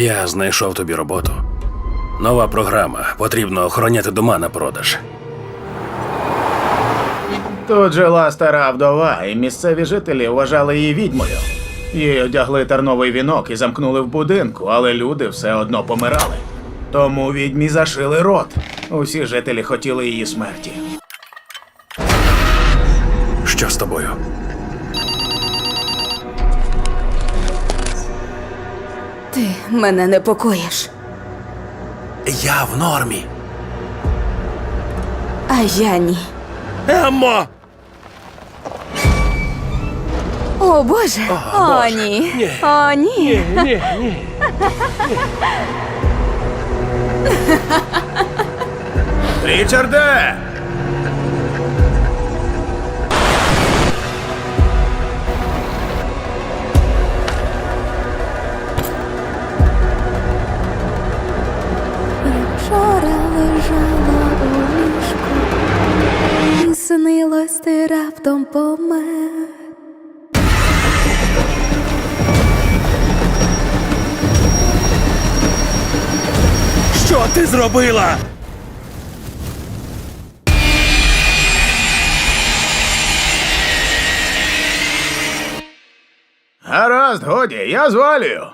Я знайшов тобі роботу. Нова програма. Потрібно охороняти дома на продаж. Тут жила стара вдова, і місцеві жителі вважали її відьмою. Їй одягли терновий вінок і замкнули в будинку, але люди все одно помирали. Тому відьмі зашили рот. Усі жителі хотіли її смерті. Що з тобою? Ти мене непокоїш. Я в нормі. А я ні. Еммо! О Боже! О, ні. О, ні. Ні, ні. Річарде! Ти раптом помер. Що ти зробила? Гаразд, годі, я звалюю.